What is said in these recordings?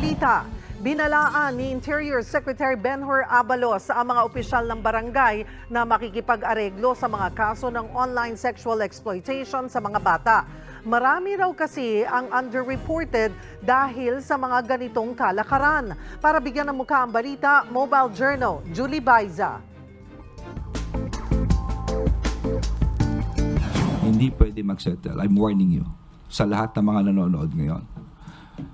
balita. Binalaan ni Interior Secretary Benhur Abalos ang mga opisyal ng barangay na makikipag-areglo sa mga kaso ng online sexual exploitation sa mga bata. Marami raw kasi ang underreported dahil sa mga ganitong kalakaran. Para bigyan ng mukha ang balita, Mobile Journal, Julie Baiza. Hindi pwede magsettle. I'm warning you sa lahat ng mga nanonood ngayon.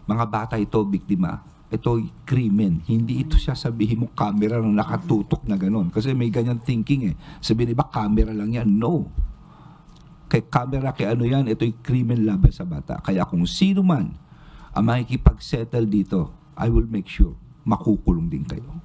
Mga bata ito, biktima. Ito krimen. Hindi ito siya sabihin mo camera na nakatutok na ganun. Kasi may ganyan thinking eh. Sabihin iba, camera lang yan. No. Kay camera, kay ano yan, ito'y krimen laban sa bata. Kaya kung sino man ang makikipag-settle dito, I will make sure makukulong din kayo.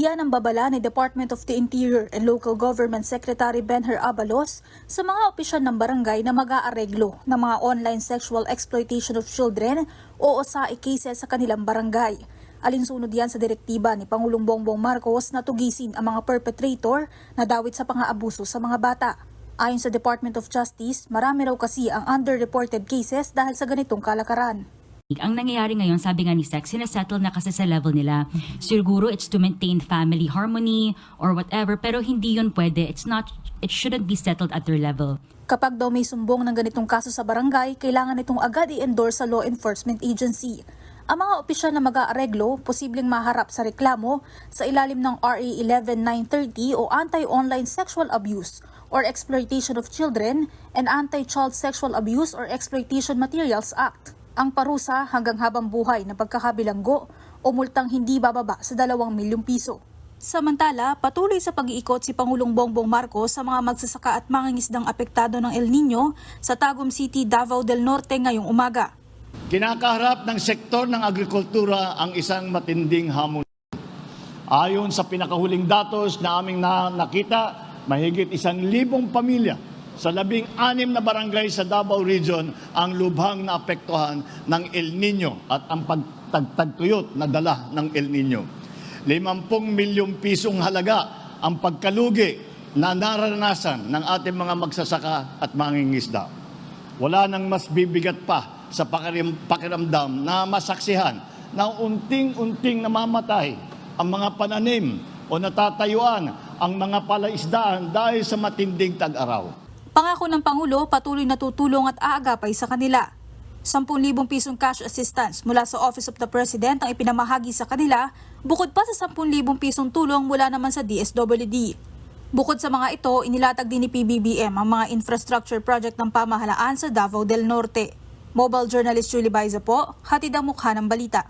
Iyan ang babala ni Department of the Interior and Local Government Secretary Benher Abalos sa mga opisyal ng barangay na mag-aareglo ng mga online sexual exploitation of children o OSAI cases sa kanilang barangay. Alinsunod yan sa direktiba ni Pangulong Bongbong Marcos na tugisin ang mga perpetrator na dawit sa pang-aabuso sa mga bata. Ayon sa Department of Justice, marami raw kasi ang underreported cases dahil sa ganitong kalakaran. Ang nangyayari ngayon, sabi nga ni Sex, sinasettle na kasi sa level nila. Siguro it's to maintain family harmony or whatever, pero hindi yun pwede. It's not, it shouldn't be settled at their level. Kapag daw may sumbong ng ganitong kaso sa barangay, kailangan itong agad i-endorse sa law enforcement agency. Ang mga opisyal na mag-aareglo, posibleng maharap sa reklamo sa ilalim ng RA 11930 o Anti-Online Sexual Abuse or Exploitation of Children and Anti-Child Sexual Abuse or Exploitation Materials Act. Ang parusa hanggang habang buhay na pagkakabilanggo o multang hindi bababa sa 2 milyong piso. Samantala, patuloy sa pag-iikot si Pangulong Bongbong Marcos sa mga magsasaka at mangingisdang apektado ng El Nino sa Tagum City, Davao del Norte ngayong umaga. Kinakaharap ng sektor ng agrikultura ang isang matinding hamon. Ayon sa pinakahuling datos na aming na nakita, mahigit isang libong pamilya sa labing anim na barangay sa Davao Region ang lubhang naapektuhan ng El Nino at ang pagtagtagtuyot na dala ng El Nino. 50 milyong pisong halaga ang pagkalugi na naranasan ng ating mga magsasaka at mangingisda. Wala nang mas bibigat pa sa pakiram, pakiramdam na masaksihan na unting-unting namamatay ang mga pananim o natatayuan ang mga palaisdaan dahil sa matinding tag-araw. Pangako ng Pangulo, patuloy na tutulong at aagapay sa kanila. 10,000 pisong cash assistance mula sa Office of the President ang ipinamahagi sa kanila, bukod pa sa 10,000 pisong tulong mula naman sa DSWD. Bukod sa mga ito, inilatag din ni PBBM ang mga infrastructure project ng pamahalaan sa Davao del Norte. Mobile journalist Julie Baiza po, hatid ang mukha ng balita.